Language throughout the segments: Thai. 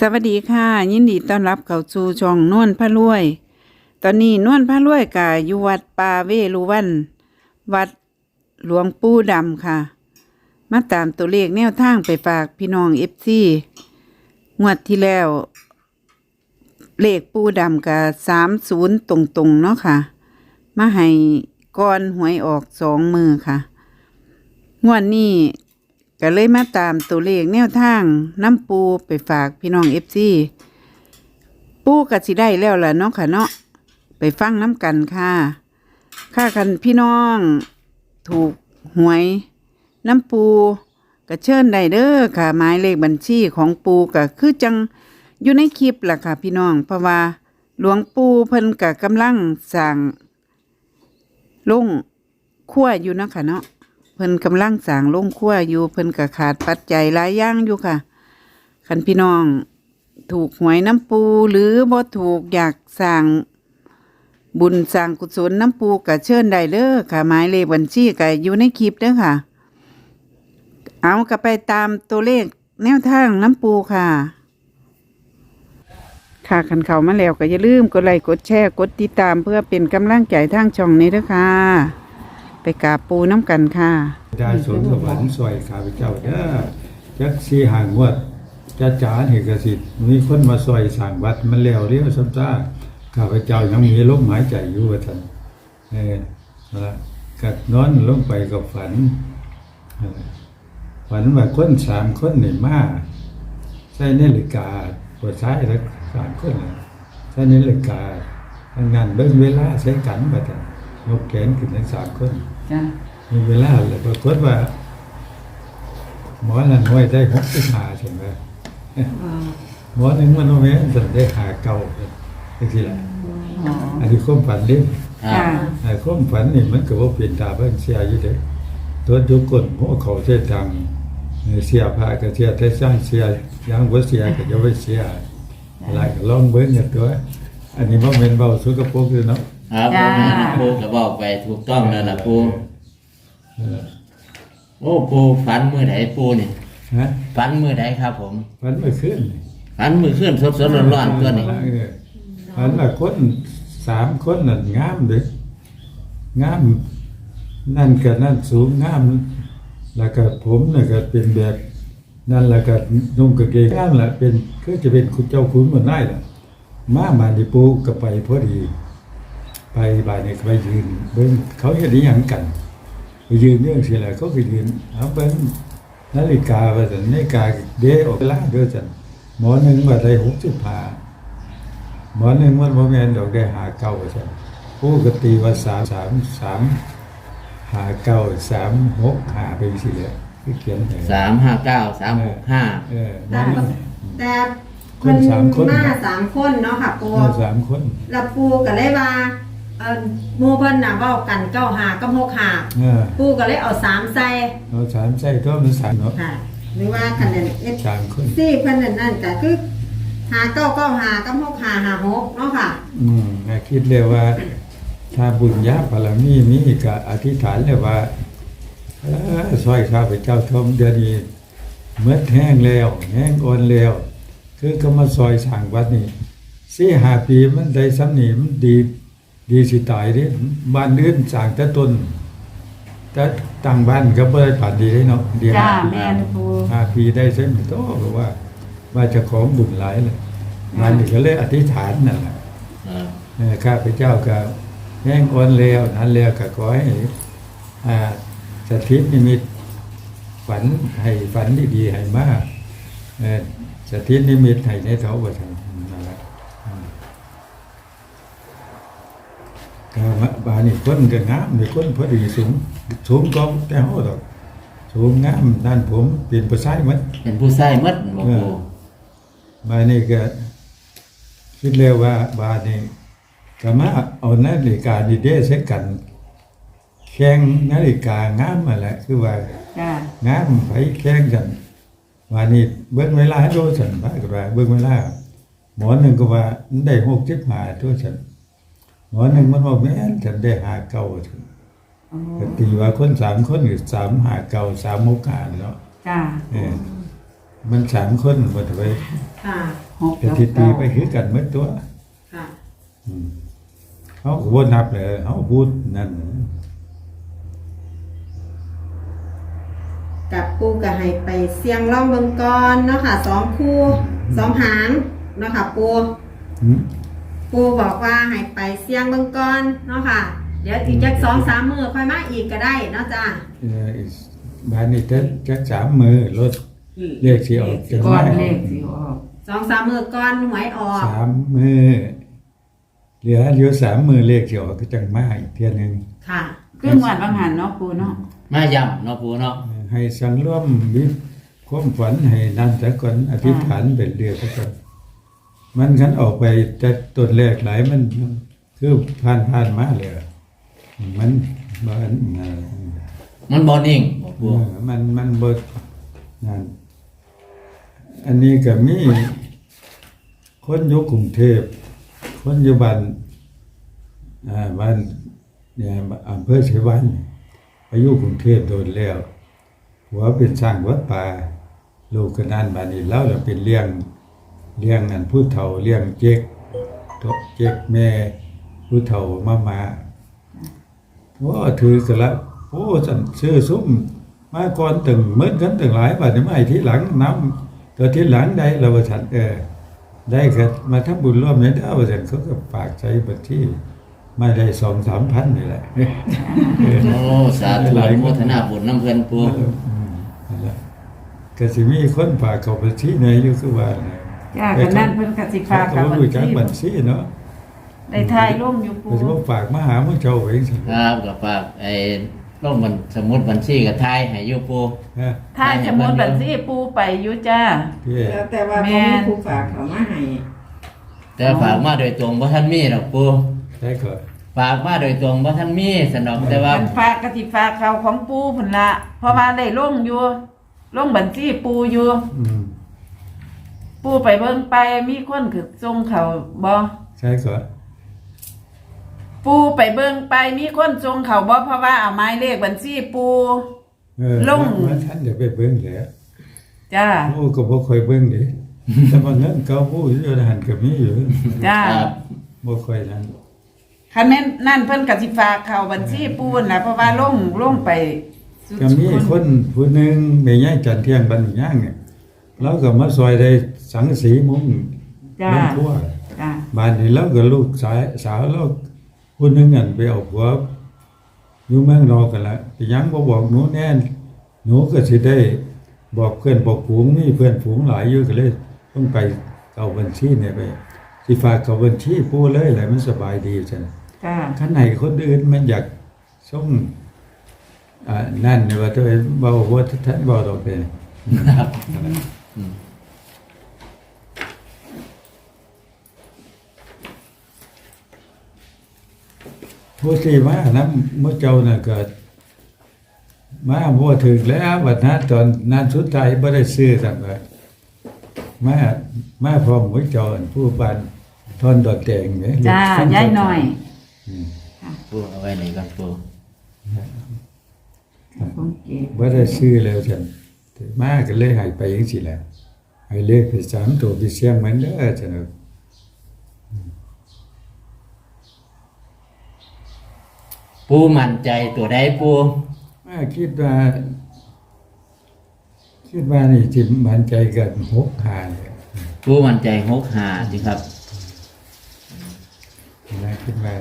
สวัสดีค่ะ ยินดีต้อนรับเข้าสู่ช่องนวลพระรวย ตอนนี้นวลพระรวยกะอยู่วัดป่าเวรุวัน วัดหลวงปู่ดำค่ะ มาตามตัวเลขแนวทางไปฝากพี่น้องเอฟซีงวดที่แล้ว เลขปูดำกับสามศูนย์ตรงๆ เนาะค่ะ มาให้ก้อนหวยออกสองมือค่ะ งวดนี้ ก็เลยมาตามตัวเลขแนวทางน้ำปูไปฝากพี่น้องเอฟซีปูก็สิได้แล้วล่ะเนาะค่ะเนาะไปฟังน้ำกันค่ะ ค่ากันพี่น้อง ถูกหวย น้ำปูก็เชิญได้เด้อค่ะหมายเลขบัญชีของปูก็คือจังอยู่ในคลิปล่ะค่ะพี่น้องเพราะว่าหลวงปู่เพิ่นก็กำลังสั่งลงขั้วอยู่เนาะค่ะเนาะ เพิ่นกำลังสางโรงครัวอยู่เพิ่นก็ขาดปัจจัยหลายอย่างอยู่ค่ะคันพี่น้องถูกหวยน้ำปูหรือบ่ถูกอยากสร้างบุญสร้างกุศลน้ำปูก็เชิญได้เด้อค่ะหมายเลขบัญชีก็อยู่ในคลิปเด้อค่ะ เอากลับไปตามตัวเลขแนวทางน้ำปูค่ะ ค่ะคันเขามาแล้วก็อย่าลืมกดไลค์กดแชร์กดติดตามเพื่อเป็นกำลังใจทางช่องนี้เด้อค่ะ ไปกราบปูน้ำกันค่ะ ได้สวนสวรรค์สวยข้าพเจ้าเด้อจักสีหางวดจะจ๋าเหกสิทธิ์มีคนมาซอยสร้างวัดมันแล้วเรียวซ้ำซ่าข้าพเจ้ายังมีลมหายใจอยู่ว่าท่านเออนั่นละกัดนอนลงไปกับฝันฝันว่าคนสามคนหนี่งมาใส่นาฬิกาปวดซ้ายแล้วสามคนใส่นาฬิกาทำงานเบิ่งเวลาใช้กันว่าท่าน ยกแขนขึ้นทั้งสามคนจ้ามีเวลาเลยปรากฏว่า หมอนั่นห้วยได้หกสิบห้าใช่ไหมหมอหนึ่งมันเอาไว้สันได้หาเก่าเลยทีละอันนี้ความฝันเล่นค่ะไอ้ความฝันนี่มันก็ว่าเปลี่ยนตาเบิ่งเสียอยู่เด้ตัวทุกคนหัวเขาเสียจังเสียผ้าก็เสียแต่สร้างเสียยังบ่เสียก็จะไปเสียอะไรก็ลองเบิ่งอย่างตัว อันนี้บ่แม่นเบาสุกปรกเลยเนาะ ครับจ้า ปูก็บอกไปถูกต้องแล้วล่ะปูเออโอ้ปูฝันมือไหนปูนี่ฮะฝันมือไหนครับ ผมฝันเมื่อคืนนี่ฝันมือขึ้นสดสดร้อนร้อนๆตัวนี้ เอออันว่าคนสามคนนั่นงามเด้งาม นั่นก็นั่นสูงงาม แล้วก็ผมน่ะก็เป็นแบบ นั่นแล้วก็นุ่งกางเกงงามล่ะเป็นคือจะเป็นคุณเจ้าคุณหมดได้ล่ะมามาดิปูก็ไปพอดี ไปบ่ายนี่ก็ไปยืนเบิ่งเขาเฮ็ดอีหยังกันไปยืนเรื่องสิแหละเขาก็ยืนเอาเบิ่งนาฬิกาว่าซั่นนาฬิกาเดออกเวลาเด้อซั่นหมอหนึงว่าได้65หมอหนึงมันบ่แม่นดอกได้หาเก้าว่าซั่นผู้ก็ตีว่า3 3 3หาเก้า3 6หาไปสิแหละคือเขียนให้สามห้าเก้าสามหกห้าเออหมแต่อหนึงแต่คมันนสามคน มาสามคนเนาะค่ะปูมาสามคน แล้วปูก็เลยว่า เออหมู่เพิ่นน่ะเว้ากันเก้าหากับหกหาเออปูก็เลยเอาสามใส่เอาสามใส่ตัวมันสามเนาะค่ะ หรือว่าคะแนนเอสสามคนซี่เพิ่นนั่นนั่นก็คือหาเก้าเก้าหากับหกหาหาหกเนาะค่ะ อืมแม่คิดเลยว่า ถ้าบุญญาบารมีมีก็อธิษฐานเลยว่าเออซอยข้าพเจ้าทมเดือนนี้เมื่อแห้งแล้วแห้งอ่อนแล้ว คือก็มาซอยสร้างวัดนี่สี่ห้าปีมันได้สำนีมันดี ดีสิตายเด้บ้านอื่นสร้างแต่ต้น แต่ต่างบ้านก็บ่ได้ผ่านดีได้เนาะเดียวจ้าห้าปีแม่นปูห้าปีได้เส้นโตเพราะว่า ว่าจะของบุญหลายเลยมันนี่ก็เลยอธิษฐานนั่นแหละครับเอ่อข้าพเจ้าก็แห้งอ่อนแล้วนั้นแล้วก็ขอให้อ่าสถิตนิมิตฝันให้ฝันดีๆให้มากเอ่อสถิตนิมิตให้ในเถาบ่ทันนั่นแหละอืม ก็มาบานนี่คนก็งามนี่คนพอดีสูงสูงก็แต่เฮาดอกสูงงามด้านผมเป็นผู้ชายหมดเป็นผู้ใส่มดบ่เอปูอบานนี้ก็คิดเร็วว่าบานนี้ก็มาเอานาฬิกาดีเดใช้กันแข่งนาฬิกางามมาแหละคือว่าจ้างามไปแข่งกันวันนี้เบิ่งเวลาให้ดูสันว่าก็ว่าเบิ่งเวลาหมอหนึ่งก็ว่ามันได้หกสิบห้าตัวฉันห มอหนึ่งมันบอกแม่นฉันได้หาเก้าถึงก็ตีว่าคนสามคนหรือสามหาเก้าสามหกห้าเนาะจ้าเออมันสามคนหมดไปค่ะหกแต่กับที่ตีเก้าไปคือกันหมดตัวค่ะอืมเขาก็บ่นับเลยเขาพูดนั่นกับปูก็ให้ไปเสียงล่องเบิงกอนเนาะค่ะสองคู่สองหางเนาะค่ะปูอืม ปูบอกว่าให้ไปเสียงเบิงกอนเนาะค่ะ เดี๋ยวอีกจักสองสามมือค่อยมาอีกก็ได้เนาะจ้าเอ่อบ้านนี้จะจะสามมือรถเรียกสิออกจะก้อนมาเลขสิออกสองสามมือก่อนหวยออกสามมือเหลืออยู่สามมือเลขสิออกก็จังมาอีกเทียหนึงค่ะขึ้นวันบางหันเนาะปูเนาะมาย่ำเนาะปูเนาะให้สังร่วมวิความฝันให้นั่นแต่ก่อนอธิษฐานเป็นเรือซะก่อน มันคันออกไปแต่ต้นแรกหลายมันคือผ่านผ่านมาเลยมันบ้านเอ่อมันบอนิ่งบ่ปูเออมันมันบดนั่นอันนี้ก็มีคนอยู่กรุงเทพคนอยู่บ้านอ่าบ้านเนี่ยอำเภอเชวันไปอยู่กรุงเทพโดนแล้วหัวเป็นสร้างวัดป่าลูกก็นั่นบ้านนี้แล้วเราเป็นเลี้ยง เลี้ยงอันผู้เฒ่าเลี้ยงเจ๊กโตเจ๊กแม่ผู้เฒ่ามามาว่าถือกันละโอ้สันซื้อซุ้มมาก่อนตึงเหมือนกันตึงหลายบาทนี่ไม่ที่หลังน้ำตัวที่หลังได้เราว่าฉันเออได้ครับมาทำบุญร่วมเนี่ยได้เอาเสร็จเขาก็ฝากใช้บัญชีไม่ได้สองสามพันนี่แหละโอ้สาธุอนุโมทนาบุญน้ำเพิ่นปูอืมนั่นแหละก็สิมีคนฝากเขาบัญชีในอยู่คือว่าน่ะ จ้ากันนั่นเพิ่นกสิเขาพาก็กับบ่บัญรู้จักชีบัญชีเนาะได้ทายร่มอยู่ปูก็สิว่าฝากมาหามื่อเจ้าเองสิครับกับฝากไอ้ร่มบัญสมุดบัญชีกับทายให้อยู่ปูฮะทายสมุดบัญชีปูไปอยู่จ้าพี่แล้วแต่ว่าแม่เขามีนผู้ฝากเขามาให้แต่ฝากมาโดยตรงบ่ท่านมีหรอกปูได้ก็ฝากมาโดยตรงบ่ท่านมีสนอกแต่ว่ามันฝากกสิฝากเขาของปูพุ่นละเพราะว่าได้ลงอยู่ลงบัญชีปูอยู่อืม ปูไปเบิ่งไปมีคนคือส่งเขาบ่ใช่ก็ปูไปเบิ่งไปมีคนส่งเขาบ่เพราะว่าเอาหมายเลขบัญชีปู เออลงมาท่านเดี๋ยวไปเบิ่งแหละจ้าโอ้ก็บ่ค่อยเบิ่งดิแต่ว่าเงินเก่าผู้อยู่ในหันก็มีอยู่จ้าครับ บ่ค่อยนั้นคันแม่นนั่นเพิ่นกสิฝากเขาบัญชีปูนล่ะเพราะว่าลงลงไปสุดก็มีคนผู้หนึ่งแม่ย่ายจันเที่ยงบันย่างเนี่ยเราก็มาซอยได้ สังสีมุ้งจ้าน้ำทั่วจ้าบ้านนี้เราก็ลูกสายสาวเราผู้หนึงอันไปเอาผัวอยู่เมืองนอกกันละแต่ยังบ่บอกหนูแน่นหนูก็สิได้บอกเพื่อนบอกฝูงนี่เพื่อนฝูงหลายอยู่ก็เลย ต้องไปเอาบัญชีเนี่ยไปสิฝากเอาบัญชีผู้เลยแหละมันสบายดีจังจ้าข้างในคนอื่นมันอยากส่งอ่านั่นเนี่ยว่าตัวเองเบาว่าท่านเบาดอกเลย ครับ ผู้ที่มานะเมื่อเจ้าน่ะเกิด มาบ่ถึงแล้วบัดนั้นตอนนั้นสุดท้ายบ่ได้ซื้อสั่งเลยมามาพร้อมมื้อเจ้าอันผู้บ้านทอนดอกแดงเนี่ยจ้าลูกยายหน่อยอืมปูเอาไว้ไหนก่อนปูผมเก็บบ่ได้ซื้อแล้วจังมาก็เลยให้ไปจังซี่แหละให้เลขไปสามตัวไปเสี่ยงมันเด้อจัง ปูมั่นใจตัวใดปูมาคิดว่า คิดว่านี่จิมมันใจกันหกหาเนี่ยปูมั่นใจหกหาสิครับ นะคิดว่า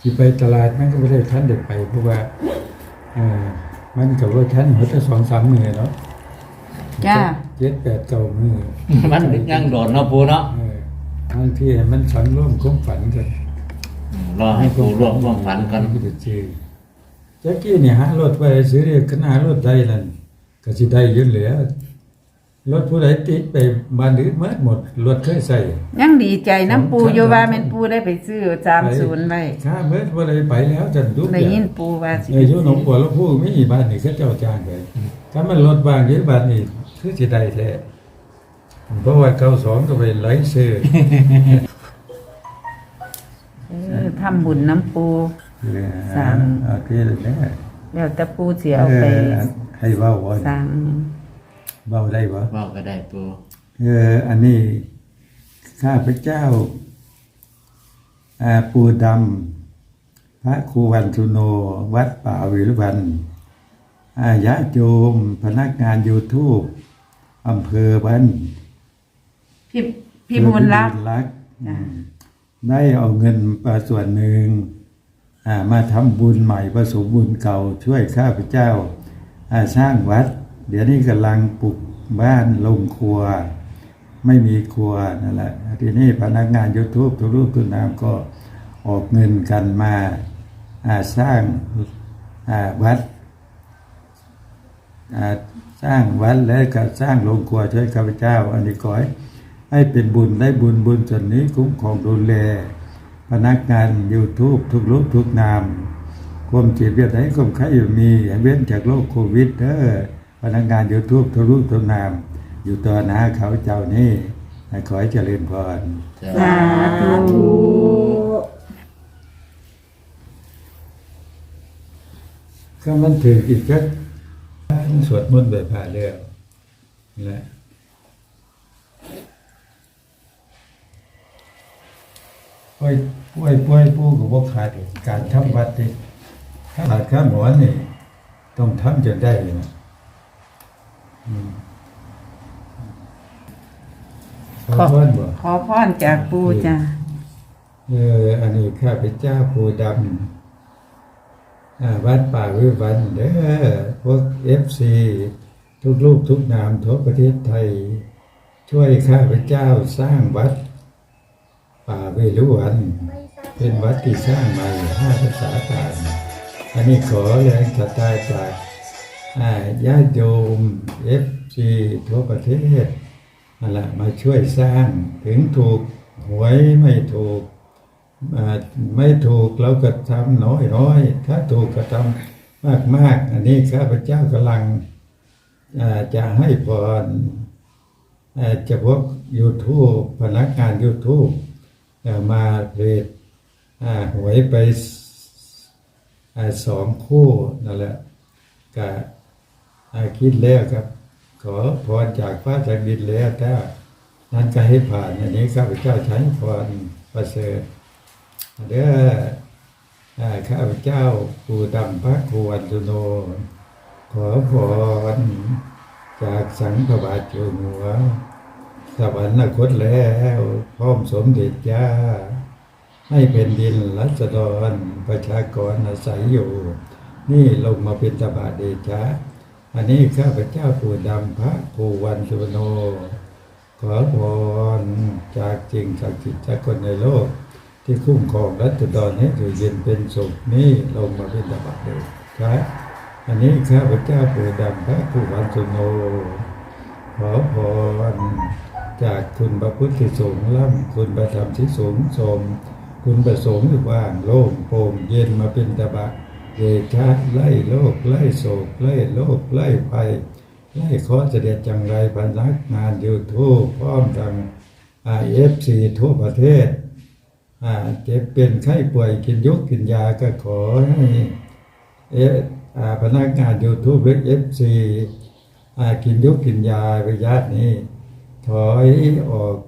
ที่ไปตลาดมันก็ไม่ได้ท่านเด็กไป เพราะว่าเออมันกับว่าท่านหัวแต่สองสามมือเนาะจ้า เจ็ดแปดเก้ามือมันยังโดดเนาะปูเนาะ เออบางทีมันสังร่วมความฝันกัน รอให้ปูรวบรวมฝันก่อนก็จะเจอแจ็คกี้เนี่ยหารถไปซื้อเรียกขนาดรถได้นั่นก็สิได้เยอะเหลือรถผู้ใดติดไปบ้านอื่นหมดหมดรถเคยใส่ ยังดีใจน้ำปูอยู่ว่าแม่นปูได้ไปซื้อ30ไว้ข้าเมื่อวันใดไปแล้วจันทุกอได้ย่างยินปูว่าสิเอออยู่หนองบัวแล้วผู้ไม่มีบ้านนี่เขาเจ้าจ้างไปถ้ามันรถบางเยอะบ้านนี่คือสิได้แท้เพราะว่าเก้าสองก็ไปไล่ซื้อเออ ทำบุญน้ำปูสามเอาที่เลยแน่แล้วแต่ปูสิเอาไปเออให้เว่าวันสร้างเบาได้บ่เว้าก็ได้ปูเอออันนี้ข้าพเจ้าอาปูดำพระครูวันทุโน วัดป่าวิรุวันอายะโยมพนักงาน YouTube อำเภอบ้านพี่พี่มูลรักพิบูลรักจ้ะอืม ได้เอาเงินมาส่วนหนึ่งมาทำบุญใหม่ผสมบุญเก่าช่วยข้าพเจ้าาสร้างวัด เดี๋ยวนี้กำลังปลูกบ้านลงครัว ไม่มีครัวนั่นแหละทีนี้พนักงานยูทูบทุกรูปทุกนามก็ออกเงินกันมาาสร้างาวัดสร้างวัดและก็สร้างโรงครัวช่วยข้าพเจ้าอันนี้ขอให้ ให้เป็นบุญได้บุญบุญส่วนนี้คุ้มครองดูแล พนักงาน YouTube ทุกรูปทุกนามความเจ็บเบียดให้ความไข้อยู่มีให้เว้นจากโรคโควิดเด้อพนักงาน YouTube ทุกรูปทุกนาม อยู่ต่อหน้าเขาเจ้านี่ขอให้เจริญพรสาธุก็มันถืออีกก็สวดมนต์แบบผ่าเรื่องนั่นแหละ ป่วยป่วยป่วยผู้กับว่าขาดการทำวัดนี่ถ้าขาดข้าหมอนี่ ต้องทำจนได้เลยนะอืมขอพรบ่ ขอพรจากปูจ้ะเอออันนี้ข้าพเจ้าผู้ดำอ่าวัดป่าวิวันเด้อพวกเอฟซีทุกลูกทุกนามทั่วประเทศไทย ช่วยข้าพเจ้าสร้างวัด ป่าเวรุวัน เป็นวัดที่สร้างใหม่ห้าภาษาต่างอันนี้ขอแรงศรัทธาจากญาติโยมเอฟซีทั่วประเทศนั่นแหละมาช่วยสร้างถึงถูกหวยไม่ถูกไม่ถูกเราก็ทำน้อยน้อยๆถ้าถูกก็ทำมากมากๆอันนี้ข้าพเจ้ากำลังจะให้พรอ่าจะพวก YouTube พนักงาน YouTube อ่า มาเพจอ่าหวยไปสอ่าสองคู่นั่นแหละก็คิดแล้วครับ ขอพรจากฟ้าจากดินแล้วถ้านั้นก็ให้ผ่านอันนี้ข้าพเจ้าใช้พรประเสริฐเด้อข้าพเจ้าปู่ดำพระครูวันตุโน ขอพรจากสังฆบาทเจ้าหัว สวรรคตแล้วพร้อมสมเด็จย่าให้เป็นดินรัศดรประชากรอาศัยอยู่ นี่ลงมาเป็นตบาเดชะ อันนี้ข้าพเจ้าปู่ดำพระครูวันสุโน ขอพรจากจริงศักดิ์สิทธิ์จากคนในโลก ที่คุ้มครองรัตดรให้อยู่เย็นเป็นสุขนี่ลงมาเป็นตบะเลยครับอันนี้ข้าพเจ้าปู่ดำพระผู้วันสุโน ขอพร จากคุณพระพุทธสงฆ์ล่ำคุณพระธรรมที่สูงสม คุณประสงค์ว่างโล่งโปร่งเย็นมาเป็นตะบะเดชะไล่โลกไล่โศกไล่โลกไล่ภัยไล่ขอเสด็จจังไรพนักงานยูทูบพร้อมทางไอเอฟซีทั่วประเทศอ่าเจ็บเป็นไข้ป่วยกินยกกินยาก็ขอให้เออพนักงานยูทูบหรือเอฟซีกินยกกินยาระยะนี้ ถอยออก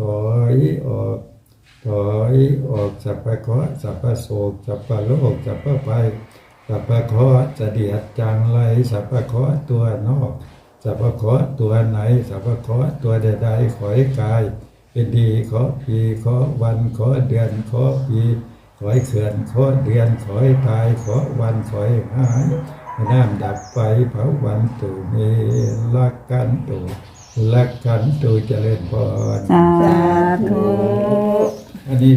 ถอยออกถอยออกสัพพะเคาะห์สัพพะโศกสัพพะโลกสัพพะภัยสัพพะเคาะจะเดียดจังไรสัพพะเคาะตัวนอกสัพพะเคาะตัวไหนสัพพะเคาะตัวใดๆขอให้กาย เป็นดีขอปีขอวันขอเดือนขอปีขอให้เขื่อนขอเดือนขอให้ตายขอวันขอให้หายน้ำดับไฟเผาวันตุเมลักกันตุ ลักกันตุเจริญพรสาธุอันนี้